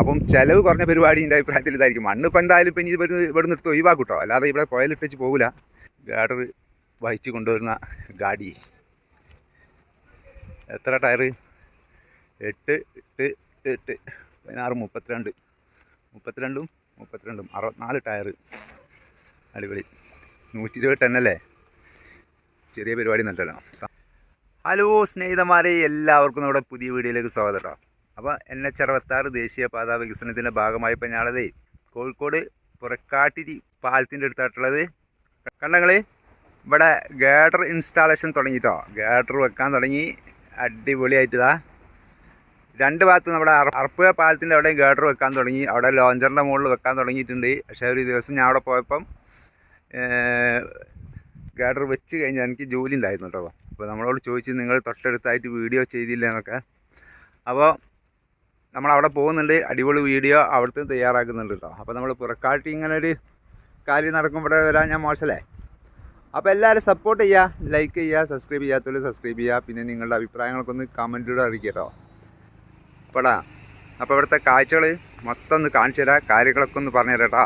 അപ്പം ചിലവ് കുറഞ്ഞ പരിപാടി എന്റെ അഭിപ്രായത്തിൽ ഇതായിരിക്കും. മണ്ണ് ഇപ്പം എന്തായാലും ഇപ്പം ഇനി ഇവിടെ ഇവിടെ നിർത്തി ഒഴിവാക്കും കേട്ടോ. അല്ലാതെ ഇവിടെ പുഴയിലിട്ടേച്ച് പോകില്ല ഗാഡർ വഹിച്ചു കൊണ്ടുവരുന്ന ഗാഡി. എത്ര ടയർ എട്ട് എട്ട് എട്ട്. പതിനാറ് മുപ്പത്തിരണ്ട്. മുപ്പത്തിരണ്ടും മുപ്പത്തിരണ്ടും. അറുപത്തിനാല് ടയർ അടിപൊളി. നൂറ്റി ഇരുപത് ടണ്ണല്ലേ ചെറിയ പരിപാടി നല്ലല്ലോ ഹലോ സ്നേഹിതന്മാരെ എല്ലാവർക്കും നമ്മുടെ പുതിയ വീഡിയോയിലേക്ക് സ്വാഗതം കേട്ടോ. അപ്പോൾ എൻ എച്ച് അറുപത്താറ് ദേശീയപാത വികസനത്തിന്റെ ഭാഗമായി ഇപ്പോൾ ഞാനതേ കോഴിക്കോട് പുറക്കാട്ടിരി പാലത്തിന്റെ അടുത്തായിട്ടുള്ളത്. കണ്ടങ്ങൾ ഇവിടെ ഗേഡർ ഇൻസ്റ്റാളേഷൻ തുടങ്ങിട്ടോ. ഗേഡർ വെക്കാൻ തുടങ്ങി. അടിപൊളിയായിട്ടതാ. രണ്ട് ഭാഗത്ത് നമ്മുടെ പാലത്തിന്റെ പാലത്തിന്റെ അവിടെ ഗേഡർ വെക്കാൻ തുടങ്ങി. അവിടെ ലോഞ്ചറിന്റെ മുകളിൽ വെക്കാൻ തുടങ്ങിയിട്ടുണ്ട്. പക്ഷേ ഒരു ദിവസം ഞാൻ അവിടെ പോയപ്പം ഗാഡർ വെച്ച് കഴിഞ്ഞാൽ എനിക്ക് ജോലി ഉണ്ടായിരുന്നു കേട്ടോ. അപ്പോൾ നമ്മളോട് ചോദിച്ച് നിങ്ങൾ തൊട്ടടുത്തായിട്ട് വീഡിയോ ചെയ്തില്ല? എന്നൊക്കെ. അപ്പോൾ നമ്മളവിടെ പോകുന്നുണ്ട് അടിപൊളി വീഡിയോ അവിടുത്തെ തയ്യാറാക്കുന്നുണ്ട് കേട്ടോ അപ്പോൾ നമ്മൾ പുറക്കാട്ടി ഇങ്ങനെ ഒരു കാര്യം നടക്കുമ്പോഴേ വരാൻ ഞാൻ മോശമല്ലേ അപ്പോൾ എല്ലാവരും സപ്പോർട്ട് ചെയ്യുക ലൈക്ക് ചെയ്യുക സബ്സ്ക്രൈബ് ചെയ്യാത്തവർ സബ്സ്ക്രൈബ് ചെയ്യുക പിന്നെ നിങ്ങളുടെ അഭിപ്രായങ്ങളൊക്കെ ഒന്ന് കമന്റിലൂടെ അറിയിക്കുക കേട്ടോ. അപ്പോടാ അപ്പോൾ ഇവിടുത്തെ കാഴ്ചകൾ മൊത്തം ഒന്ന് കാണിച്ചു തരാം കാര്യങ്ങളൊക്കെ ഒന്ന് പറഞ്ഞു തരാം കേട്ടോ.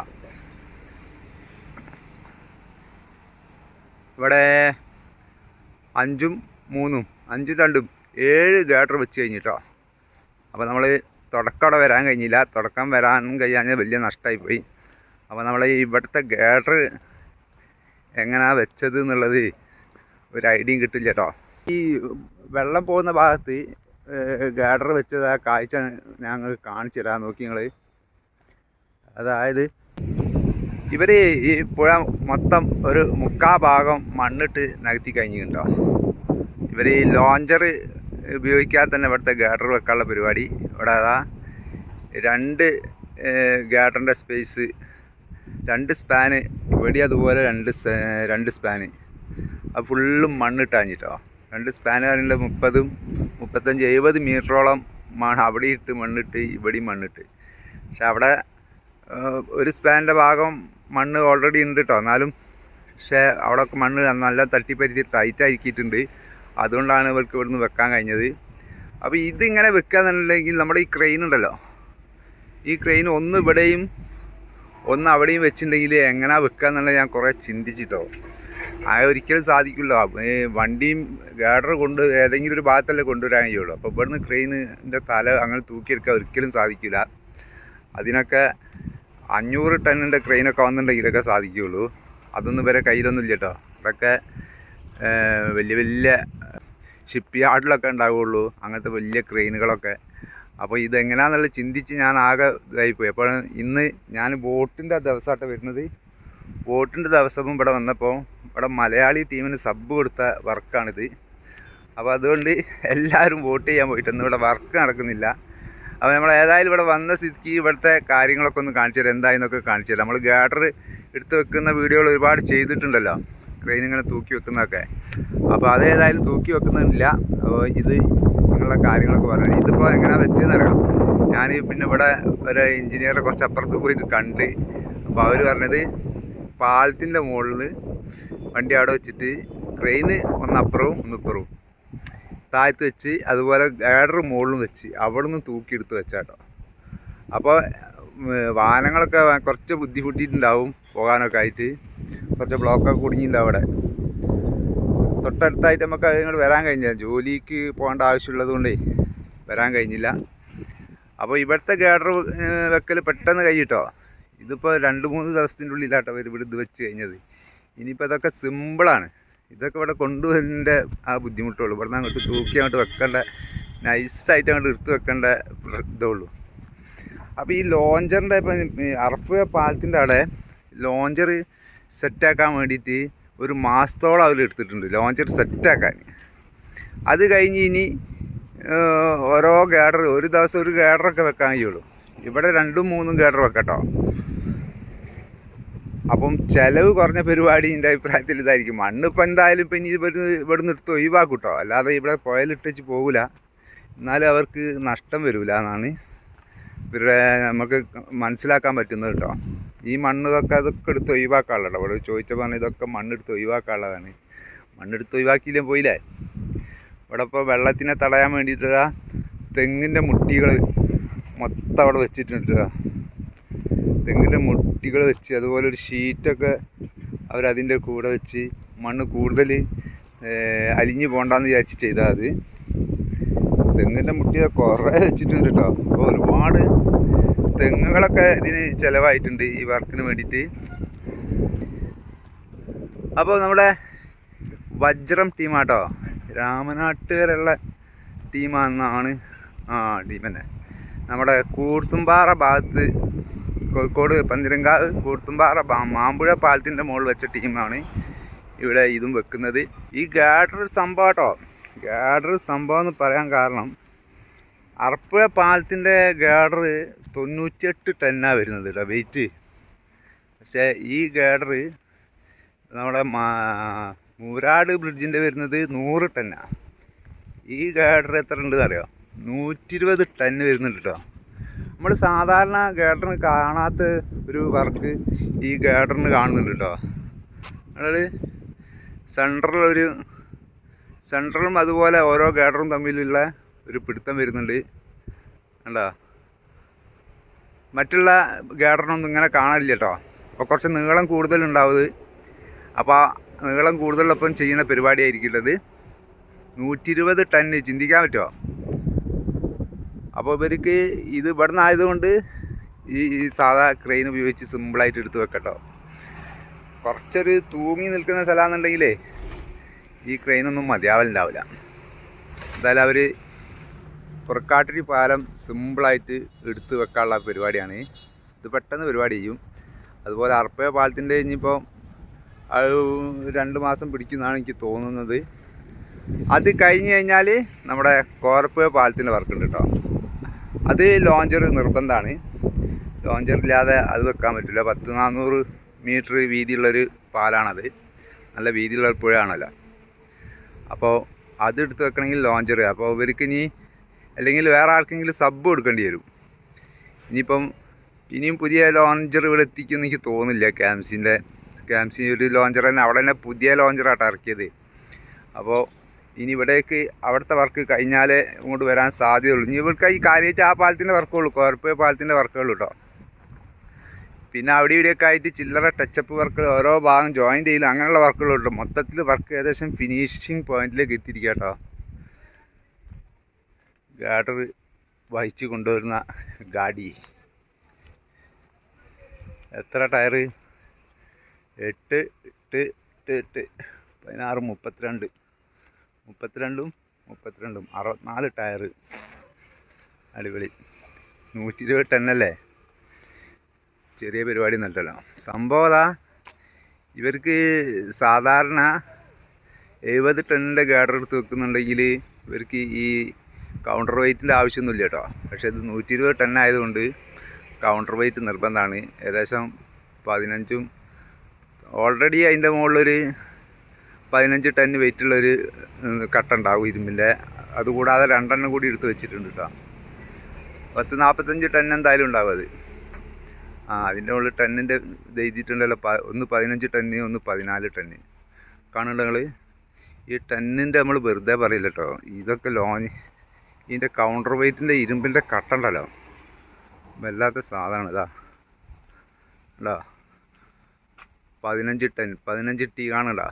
ഇവിടെ അഞ്ചും മൂന്നും അഞ്ചും രണ്ടും ഏഴ് ഗേറ്റർ വെച്ച് കഴിഞ്ഞിട്ടോ. അപ്പോൾ നമ്മൾ തുടക്കവിടെ വരാൻ കഴിഞ്ഞില്ല. തുടക്കം വരാനും കഴിയാഞ്ഞ വലിയ നഷ്ടമായി പോയി അപ്പോൾ നമ്മൾ ഇവിടുത്തെ ഗേഡർ എങ്ങനെയാണ് വെച്ചത് എന്നുള്ളത് ഒരു ഐഡിയയും കിട്ടില്ല കേട്ടോ. ഈ വെള്ളം പോകുന്ന ഭാഗത്ത് ഗാഡർ വെച്ചത് ആ കാഴ്ച ഞങ്ങൾ കാണിച്ചു തരാൻ നോക്കി നിങ്ങൾ അതായത് ഇവർ ഈ പുഴ മൊത്തം ഒരു മുക്കാ ഭാഗം മണ്ണിട്ട് നികത്തി കഴിഞ്ഞിട്ടുണ്ടോ? ഇവർ ഈ ലോഞ്ചർ ഉപയോഗിക്കാതെ തന്നെ ഇവിടുത്തെ ഗാഡർ വെക്കാനുള്ള പരിപാടി. ഇവിടെ അതാ രണ്ട് ഗാഡറിന്റെ സ്പേസ് രണ്ട് സ്പാന് ഇവിടെ അതുപോലെ രണ്ട് രണ്ട് സ്പാന് അത് ഫുള്ളും മണ്ണിട്ടാഞ്ഞിട്ടോ രണ്ട് സ്പാന് പറഞ്ഞാൽ മുപ്പതും മുപ്പത്തഞ്ച് എഴുപത് മീറ്ററോളം മണ് അവിടെ ഇട്ട് മണ്ണിട്ട് ഇവിടെയും മണ്ണിട്ട്. പക്ഷെ അവിടെ ഒരു സ്പാനിന്റെ ഭാഗം മണ്ണ് ഓൾറെഡി ഉണ്ട് കേട്ടോ എന്നാലും പക്ഷേ അവിടെയൊക്കെ മണ്ണ് നല്ല തട്ടിപ്പരുത്തി ടൈറ്റ് ആക്കിയിട്ടുണ്ട്. അതുകൊണ്ടാണ് ഇവർക്ക് ഇവിടുന്ന് വെക്കാൻ കഴിഞ്ഞത്. അപ്പോൾ ഇതിങ്ങനെ വെക്കാന്നുണ്ടെങ്കിൽ നമ്മുടെ ഈ ക്രെയിൻ ഉണ്ടല്ലോ. ഈ ക്രെയിൻ ഒന്ന് ഇവിടെയും ഒന്ന് അവിടെയും വെച്ചിട്ടുണ്ടെങ്കിൽ എങ്ങനെ വെക്കാന്നുള്ളത് ഞാൻ കുറേ ചിന്തിച്ചിട്ടോ. ആ ഒരിക്കലും സാധിക്കില്ല. വണ്ടിയും ഗാഡർ കൊണ്ട് ഏതെങ്കിലും ഒരു ഭാഗത്തല്ലേ കൊണ്ടുവരാൻ കഴിയുള്ളൂ. അപ്പോൾ ഇവിടുന്ന് ക്രെയിനിന്റെ തല അങ്ങനെ തൂക്കിയെടുക്കാൻ ഒരിക്കലും സാധിക്കില്ല. അതിനൊക്കെ അഞ്ഞൂറ് ടണ്ണിന്റെ ക്രെയിനൊക്കെ വന്നിട്ടുണ്ടെങ്കിലൊക്കെ സാധിക്കുകയുള്ളൂ അതൊന്നും വരെ കയ്യിലൊന്നും ഇല്ല കേട്ടോ. അതൊക്കെ വലിയ വലിയ ഷിപ്പ് യാർഡിലൊക്കെ ഉണ്ടാവുകയുള്ളൂ അങ്ങനത്തെ വലിയ ക്രെയിനുകളൊക്കെ. അപ്പോൾ ഇതെങ്ങനെയാണെന്നുള്ളത് ചിന്തിച്ച് ഞാൻ ആകെ ഇതായിപ്പോയി അപ്പോൾ ഇന്ന് ഞാൻ ബോട്ടിന്റെ ദിവസമായിട്ട് വരുന്നത്. ബോട്ടിന്റെ ദിവസവും ഇവിടെ വന്നപ്പോൾ ഇവിടെ മലയാളി ടീമിന് സബ് കൊടുത്ത വർക്കാണിത്. അപ്പോൾ അതുകൊണ്ട് എല്ലാവരും വോട്ട് ചെയ്യാൻ പോയിട്ടൊന്നും ഇവിടെ വർക്ക് നടക്കുന്നില്ല. അപ്പോൾ നമ്മൾ ഏതായാലും ഇവിടെ വന്ന സ്ഥിതിക്ക് ഇവിടുത്തെ കാര്യങ്ങളൊക്കെ ഒന്ന് കാണിച്ചു തരാം. എന്തായെന്നൊക്കെ കാണിച്ചു തരാം. നമ്മൾ ഗാഡർ എടുത്ത് വെക്കുന്ന വീഡിയോകൾ ഒരുപാട് ചെയ്തിട്ടുണ്ടല്ലോ. ക്രെയിൻ ഇങ്ങനെ തൂക്കി വെക്കുന്നതൊക്കെ. അപ്പോൾ അത് ഏതായാലും തൂക്കി വെക്കുന്നില്ല അപ്പോൾ ഇത് ഇങ്ങനെയുള്ള കാര്യങ്ങളൊക്കെ പറഞ്ഞു ഇതിപ്പോൾ എങ്ങനെയാണ് വെച്ചതെന്നറിയാം ഞാൻ പിന്നെ ഇവിടെ ഒരു എഞ്ചിനീയറെ കുറച്ച് അപ്പുറത്ത് പോയിട്ട് കണ്ട് അപ്പോൾ അവർ പറഞ്ഞത് പാലത്തിന്റെ മുകളിൽ വണ്ടി അവിടെ വെച്ചിട്ട് ക്രെയിന് ഒന്നപ്പുറവും ഒന്നിപ്പുറവും താഴത്ത് വെച്ച് അതുപോലെ ഗൈഡർ മുകളിലും വെച്ച് അവിടെ നിന്ന് തൂക്കിയെടുത്ത് വെച്ചാട്ടോ. അപ്പോൾ വാഹനങ്ങളൊക്കെ കുറച്ച് ബുദ്ധിമുട്ടിയിട്ടുണ്ടാവും പോകാനൊക്കെ ആയിട്ട്. കുറച്ച് ബ്ലോക്കൊക്കെ കുടുങ്ങിയില്ല അവിടെ. തൊട്ടടുത്തായിട്ട് നമുക്ക് അതിങ്ങോട്ട് വരാൻ കഴിഞ്ഞില്ല. ജോലിക്ക് പോകേണ്ട ആവശ്യമുള്ളത് കൊണ്ടേ വരാൻ കഴിഞ്ഞില്ല. അപ്പോൾ ഇവിടുത്തെ ഗാഡർ വെക്കൽ പെട്ടെന്ന് കഴിയിട്ടോ ഇതിപ്പോൾ രണ്ട് മൂന്ന് ദിവസത്തിന്റെ ഉള്ളിലാട്ടോ ഇവർ ഇവിടെ ഇത് വെച്ച് കഴിഞ്ഞത്. ഇനിയിപ്പോൾ ഇതൊക്കെ സിമ്പിളാണ്. ഇതൊക്കെ ഇവിടെ കൊണ്ടുവരേണ്ട ആ ബുദ്ധിമുട്ടുള്ളൂ. ഇവിടെ നിന്ന് അങ്ങോട്ട് തൂക്കി അങ്ങോട്ട് വെക്കേണ്ട നൈസായിട്ട് അങ്ങോട്ട് എടുത്ത് വെക്കേണ്ട ഇതുള്ളൂ. അപ്പോൾ ഈ ലോഞ്ചറിന്റെ ഇപ്പം അറപ്പുഴ പാലത്തിന്റെ അവിടെ ലോഞ്ചർ സെറ്റാക്കാൻ വേണ്ടിയിട്ട് ഒരു മാസത്തോളം അതിൽ എടുത്തിട്ടുണ്ട്. ലോഞ്ചർ സെറ്റാക്കാൻ. അത് കഴിഞ്ഞ് ഇനി ഓരോ ഗാഡർ ഒരു ദിവസം ഒരു ഗാഡറൊക്കെ വെക്കാൻ കഴിയുള്ളൂ. ഇവിടെ രണ്ടും മൂന്നും ഗാഡർ വെക്കട്ടോ. അപ്പം ചിലവ് കുറഞ്ഞ പരിപാടി എന്റെ അഭിപ്രായത്തിൽ ഇതായിരിക്കും. മണ്ണ് ഇപ്പം എന്തായാലും ഇപ്പം ഇനി ഇവിടുന്ന് ഇവിടെ നിന്ന് എടുത്ത് ഒഴിവാക്കൂട്ടോ. കേട്ടോ അല്ലാതെ ഇവിടെ പുഴയിലിട്ടേച്ച് പോകില്ല എന്നാലും അവർക്ക് നഷ്ടം വരില്ല എന്നാണ് ഇവരുടെ നമുക്ക് മനസ്സിലാക്കാൻ പറ്റുന്നത് കേട്ടോ. ഈ മണ്ണ് ഇതൊക്കെ അതൊക്കെ എടുത്ത് ഒഴിവാക്കാനുള്ളത് ഇവിടെ ചോദിച്ചപ്പോൾ പറഞ്ഞാൽ ഇതൊക്കെ മണ്ണെടുത്ത് ഒഴിവാക്കാനുള്ളതാണ്. മണ്ണെടുത്ത് ഒഴിവാക്കിയില്ലേ പോയില്ലേ? ഇവിടെ ഇപ്പോൾ വെള്ളത്തിനെ തടയാൻ വേണ്ടിയിട്ട് തെങ്ങിന്റെ മുട്ടികൾ മൊത്തം അവിടെ വെച്ചിട്ടുണ്ട് തെങ്ങിന്റെ മുട്ടികൾ വെച്ച് അതുപോലെ ഒരു ഷീറ്റൊക്കെ അവരതിന്റെ കൂടെ വെച്ച് മണ്ണ് കൂടുതൽ അലിഞ്ഞു പോണ്ടെന്ന് വിചാരിച്ച് ചെയ്താൽ അത്. തെങ്ങിന്റെ മുട്ടി കുറേ വെച്ചിട്ടുണ്ട് കേട്ടോ. അപ്പോൾ ഒരുപാട് തെങ്ങുകളൊക്കെ ഇതിന് ചിലവായിട്ടുണ്ട് ഈ വർക്കിന് വേണ്ടിയിട്ട്. അപ്പോൾ നമ്മുടെ വജ്രം ടീമാട്ടോ. രാമനാട്ടുകാരുള്ള ടീമാണെന്നാണ് ആ ടീം തന്നെ. നമ്മുടെ കൂർത്തുംപാറ ഭാഗത്ത് കോഴിക്കോട് പന്തിരങ്കാവ് കൂർത്തുംപാറ മാമ്പുഴ പാലത്തിന്റെ മുകളിൽ വെച്ച ടീമാണ് ഇവിടെ ഇതും വെക്കുന്നത്. ഈ ഗാഡർ സംഭവം കേട്ടോ ഗാഡർ സംഭവം എന്ന് പറയാൻ കാരണം അറപ്പുഴ പാലത്തിന്റെ ഗാഡർ തൊണ്ണൂറ്റിയെട്ട് ടന്നാണ് വരുന്നത് കേട്ടോ വെയിറ്റ് പക്ഷേ ഈ ഗാഡർ നമ്മുടെ മൂരാട് ബ്രിഡ്ജിന്റെ വരുന്നത് നൂറ് ടന്നാണ് ഈ ഗാഡർ എത്ര ഉണ്ടെന്ന് അറിയോ? നൂറ്റി ഇരുപത് ടന്ന് വരുന്നുണ്ട് കേട്ടോ നമ്മൾ സാധാരണ ഗാഡറിന് കാണാത്ത ഒരു വർക്ക് ഈ ഗാഡറിന് കാണുന്നുണ്ട് കേട്ടോ അതായത് സെൻട്രലൊരു സെൻട്രലും അതുപോലെ ഓരോ ഗാഡറും തമ്മിലുള്ള ഒരു പിടുത്തം വരുന്നുണ്ട്. കണ്ടോ? മറ്റുള്ള ഗാർഡനൊന്നും ഇങ്ങനെ കാണില്ല കേട്ടോ അപ്പോൾ കുറച്ച് നീളം കൂടുതലുണ്ടാവുന്നത് അപ്പോൾ നീളം കൂടുതലൊപ്പം ചെയ്യുന്ന പരിപാടിയായിരിക്കില്ലത് നൂറ്റി ഇരുപത് ടണ്ണ് ചിന്തിക്കാൻ പറ്റുമോ അപ്പോൾ ഇവർക്ക് ഇത് ഇവിടെ നിന്നായതുകൊണ്ട് ഈ ഈ സാധാ ക്രെയിൻ ഉപയോഗിച്ച് സിമ്പിളായിട്ട് എടുത്ത് വെക്കട്ടോ കുറച്ചൊരു തൂങ്ങി നിൽക്കുന്ന സ്ഥലമാണെന്നുണ്ടെങ്കിലേ ഈ ക്രെയിനൊന്നും മതിയാവലുണ്ടാവില്ല എന്തായാലും അവർ പുറക്കാട്ടിരി പാലം സിമ്പിളായിട്ട് എടുത്തു വെക്കാനുള്ള പരിപാടിയാണ്. ഇത് പെട്ടെന്ന് പരിപാടി ചെയ്യും. അതുപോലെ അർപ്പയ പാലത്തിന്റെ ഇനിയിപ്പോൾ അത് രണ്ട് മാസം പിടിക്കുന്നതാണ് എനിക്ക് തോന്നുന്നത്. അത് കഴിഞ്ഞ് കഴിഞ്ഞാൽ നമ്മുടെ കോർപ്പ് പാലത്തിന്റെ വർക്ക് ഉണ്ട് കേട്ടോ അത് ലോഞ്ചർ നിർബന്ധമാണ്. ലോഞ്ചർ ഇല്ലാതെ അത് വെക്കാൻ പറ്റില്ല. പത്ത് നാനൂറ് മീറ്റർ വീതിയുള്ളൊരു പാലാണത്. നല്ല വീതിയുള്ള പുഴയാണല്ലോ. അപ്പോൾ അത് എടുത്ത് വെക്കണമെങ്കിൽ ലോഞ്ചർ അപ്പോൾ ഇവർക്ക് ഇനി അല്ലെങ്കിൽ വേറെ ആർക്കെങ്കിലും സബ് കൊടുക്കേണ്ടി വരും. ഇനിയിപ്പം ഇനിയും പുതിയ ലോഞ്ചർ ഇവിടെ എത്തിക്കുമെന്ന് എനിക്ക് തോന്നുന്നില്ല. ക്യാംസിന്റെ ക്യാംസി ഒരു ലോഞ്ചർ തന്നെ അവിടെ തന്നെ പുതിയ ലോഞ്ചറായിട്ടാണ് ഇറക്കിയത്. അപ്പോൾ ഇനി ഇവിടേക്ക് അവിടുത്തെ വർക്ക് കഴിഞ്ഞാലേ ഇങ്ങോട്ട് വരാൻ സാധ്യതയുള്ളൂ. ഇനി ഇവർക്ക് ഈ കാര്യമായിട്ട് ആ പാലത്തിന്റെ വർക്കുള്ളൂ കോർപ്പ് പാലത്തിന്റെ വർക്കുള്ളൂ കേട്ടോ പിന്നെ അവിടെ ഇവിടെയൊക്കെ ആയിട്ട് ചില്ലറ ടച്ചപ്പ് വർക്കുകൾ ഓരോ ഭാഗം ജോയിൻ ചെയ്യലും അങ്ങനെയുള്ള വർക്കുകളുണ്ട് മൊത്തത്തിൽ വർക്ക് ഏകദേശം ഫിനിഷിങ് പോയിന്റിലേക്ക് എത്തിയിരിക്കുക കേട്ടോ ഗാഡർ വഹിച്ച് കൊണ്ടുവരുന്ന ഗാഡി. എത്ര ടയർ എട്ട് എട്ട് എട്ട് എട്ട്. പതിനാറ് മുപ്പത്തിരണ്ട്. മുപ്പത്തിരണ്ടും മുപ്പത്തിരണ്ടും. അറുപത്തിനാല് ടയർ അടിപൊളി. നൂറ്റി ഇരുപത് ടണ്ണല്ലേ ചെറിയ പരിപാടി നല്ലല്ലോ സംഭവം ഇവർക്ക് സാധാരണ എഴുപത് ടണ്ണിന്റെ ഗാഡർ എടുത്ത് വെക്കുന്നുണ്ടെങ്കിൽ ഇവർക്ക് ഈ കൗണ്ടർ വെയ്റ്റിന്റെ ആവശ്യമൊന്നുമില്ല കേട്ടോ. പക്ഷേ ഇത് നൂറ്റി ഇരുപത് ടൺ ആയതുകൊണ്ട് കൗണ്ടർ വെയ്റ്റ് നിർബന്ധമാണ്. ഏകദേശം പതിനഞ്ചും ഓൾറെഡി അതിന്റെ മുകളിലൊരു പതിനഞ്ച് ടൺ വെയിറ്റുള്ളൊരു കട്ട ഉണ്ടാവും ഇരുമ്പിന്റെ അതുകൂടാതെ രണ്ടെണ്ണം കൂടി എടുത്ത് വെച്ചിട്ടുണ്ട് കേട്ടോ. പത്ത് നാൽപ്പത്തഞ്ച് ടൺ എന്തായാലും ഉണ്ടാവും അത്. ആ അതിന്റെ മുകളിൽ ടണ്ണിന്റെ ഇത് എഴുതിയിട്ടുണ്ടല്ലോ പ- ഒന്ന് പതിനഞ്ച് ടണ്ണ് ഒന്ന് പതിനാല് ടണ്ണ് കാണുന്നുണ്ടെങ്കിൽ ഈ ടണ്ണിന്റെ നമ്മൾ വെറുതെ പറയില്ല കേട്ടോ. ഇതൊക്കെ ലോൺ ഇതിന്റെ കൗണ്ടർ വെയ്റ്റിന്റെ ഇരുമ്പിന്റെ കട്ടുണ്ടല്ലോ വല്ലാത്ത സാധനമാണ് ഇതാ. ഉണ്ടോ പതിനഞ്ച് ടൺ പതിനഞ്ച് ടീ കാണണ്ട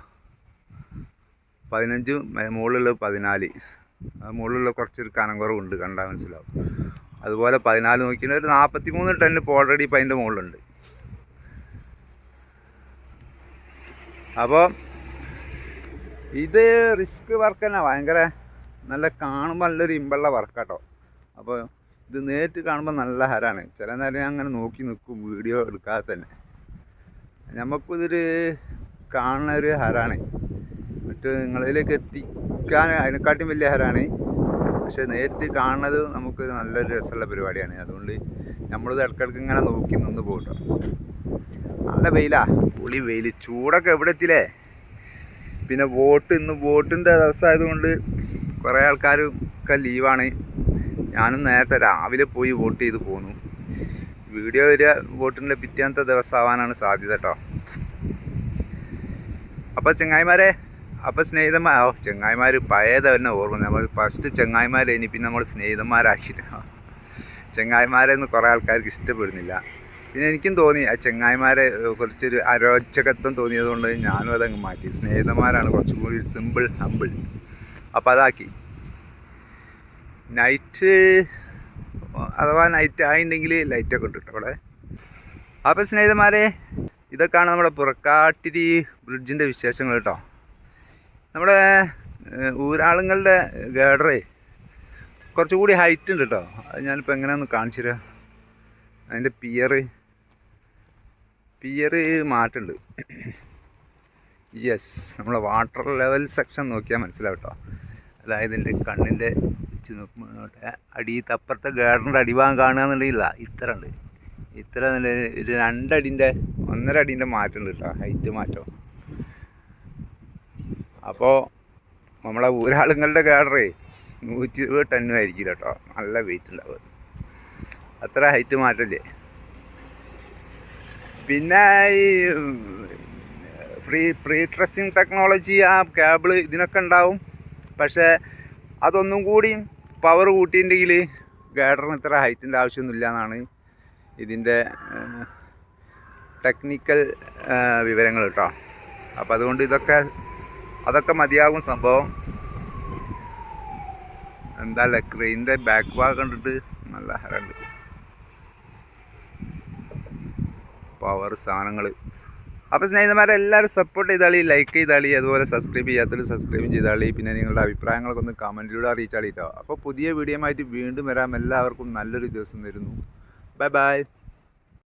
പതിനഞ്ച് മുകളിലുള്ള പതിനാല്. ആ മുകളിലുള്ള കുറച്ചൊരു കനം കുറവുണ്ട് കണ്ടാൽ മനസ്സിലാവും. അതുപോലെ പതിനാല് നോക്കിയാൽ ഒരു നാൽപ്പത്തി മൂന്ന് ടെൻ ഇപ്പോൾ ഓൾറെഡി ഇപ്പം അതിന്റെ മുകളിലുണ്ട്. അപ്പോൾ ഇത് റിസ്ക് വർക്ക് തന്നെ ഭയങ്കര നല്ല കാണുമ്പോൾ നല്ലൊരു ഇമ്പുള്ള വർക്കാട്ടോ. അപ്പോൾ ഇത് നേരിട്ട് കാണുമ്പോൾ നല്ല ഹരാണ്. ചില നേരം ഞാൻ അങ്ങനെ നോക്കി നിൽക്കും വീഡിയോ എടുക്കാതെ തന്നെ. നമുക്കിതൊരു കാണുന്ന ഒരു ഹരാണ്. മറ്റ് നിങ്ങളിലേക്ക് എത്തിക്കാൻ അതിനെക്കാട്ടും വലിയ ഹരാണ്. പക്ഷെ നേരിട്ട് കാണുന്നത് നമുക്ക് നല്ലൊരു രസമുള്ള പരിപാടിയാണ്. അതുകൊണ്ട് നമ്മളിത് ഇടയ്ക്കിടയ്ക്ക് ഇങ്ങനെ നോക്കി നിന്ന് പോകട്ടോ നല്ല വെയിലാ. പുളി വെയിൽ ചൂടൊക്കെ എവിടെ എത്തില്ലേ പിന്നെ വോട്ട് ഇന്ന് വോട്ടിന്റെ ദിവസം ആയതുകൊണ്ട് കുറേ ആൾക്കാർ ഒക്കെ ലീവാണ്. ഞാനും നേരത്തെ രാവിലെ പോയി വോട്ട് ചെയ്ത് പോന്നു. വീഡിയോ വരിക വോട്ടിന്റെ പിറ്റേന്നത്തെ ദിവസം ആവാനാണ് സാധ്യത കേട്ടോ അപ്പോൾ ചെങ്ങായിമാരെ അപ്പോൾ സ്നേഹിതന്മാർ ഓ ചെങ്ങായിമാർ പഴയത് തന്നെ ഓർമ്മ. നമ്മൾ ഫസ്റ്റ് ചെങ്ങായിമാരെ ഇനി പിന്നെ നമ്മൾ സ്നേഹിതന്മാരാക്കിയിട്ട് ചെങ്ങായിമാരെ ഒന്നും കുറേ ആൾക്കാർക്ക് ഇഷ്ടപ്പെടുന്നില്ല. പിന്നെ എനിക്കും തോന്നി ആ ചെങ്ങായിമാരെ കുറച്ചൊരു അരോചകത്വം തോന്നിയത് കൊണ്ട് ഞാനും അതങ്ങ് മാറ്റി. സ്നേഹിതന്മാരാണ് കുറച്ചും കൂടി സിമ്പിൾ ഹമ്പിൾ അപ്പോൾ അതാക്കി. നൈറ്റ് അഥവാ നൈറ്റ് ആയിട്ടുണ്ടെങ്കിൽ ലൈറ്റൊക്കെ ഉണ്ട് കേട്ടോ അവിടെ. അപ്പോൾ സ്നേഹിതന്മാരെ ഇതൊക്കെയാണ് നമ്മുടെ പുറക്കാട്ടിരി ബ്രിഡ്ജിന്റെ വിശേഷങ്ങൾ കേട്ടോ നമ്മുടെ ഊരാളുങ്ങളുടെ ഗേഡറേ കുറച്ചുകൂടി ഹൈറ്റ് ഉണ്ട് കേട്ടോ അത് ഞാനിപ്പോൾ എങ്ങനെയാന്ന് കാണിച്ചു തരാം. അതിന്റെ പിയർ പിയർ മാറ്റുണ്ട്. യെസ് നമ്മളെ വാട്ടർ ലെവൽ സെക്ഷൻ നോക്കിയാൽ മനസ്സിലാവും കേട്ടോ എന്റെ കണ്ണിന്റെ വെച്ച് നോക്കുമ്പോൾ അടി തപ്പുറത്തെ ഗാർഡന്റെ അടിഭാഗം കാണുക എന്നുള്ളതില്ല ഇത്ര ഉണ്ട്. ഇത്ര ഒരു രണ്ടടിന്റെ ഒന്നര അടീന്റെ മാറ്റം ഉണ്ട് കേട്ടോ ഹൈറ്റ് മാറ്റം. അപ്പോൾ നമ്മളെ ഊരാളുങ്ങളുടെ ഗാർഡറേ നൂറ്റി ഇരുപത് ടണ്ണും ആയിരിക്കും കേട്ടോ നല്ല വെയിറ്റ് ഉണ്ടാവും അത്ര ഹൈറ്റ് മാറ്റല്ലേ പിന്നെ ഈ ഫ്രീ പ്രീ ട്രസ്സിങ് ടെക്നോളജി ആ കേബിൾ ഇതിനൊക്കെ ഉണ്ടാവും. പക്ഷേ അതൊന്നും കൂടി പവർ കൂട്ടിയിട്ടുണ്ടെങ്കിൽ ഗേഡറിന് ഇത്ര ഹൈറ്റിന്റെ ആവശ്യമൊന്നുമില്ല എന്നാണ് ഇതിന്റെ ടെക്നിക്കൽ വിവരങ്ങൾ കേട്ടോ അപ്പോൾ അതുകൊണ്ട് ഇതൊക്കെ അതൊക്കെ മതിയാകും സംഭവം. എന്താ ക്രെയിനിന്റെ ബാക്ക് ഭാഗം കണ്ടിട്ട് നല്ല ഹരണ്ട്. പവർ സാധനങ്ങൾ അപ്പോൾ സ്നേഹിതന്മാരെ എല്ലാവരും സപ്പോർട്ട് ചെയ്താളി ലൈക്ക് ചെയ്താളി അതുപോലെ സബ്സ്ക്രൈബ് ചെയ്യാത്തവർ സബ്സ്ക്രൈബ് ചെയ്താളി. പിന്നെ നിങ്ങളുടെ അഭിപ്രായങ്ങളൊക്കെ ഒന്ന് കമന്റിലൂടെ അറിയിച്ചാളിട്ടോ അപ്പോൾ പുതിയ വീഡിയോ ആയിട്ട് വീണ്ടും വരാം. എല്ലാവർക്കും നല്ലൊരു ദിവസം തരുന്നു. Bye bye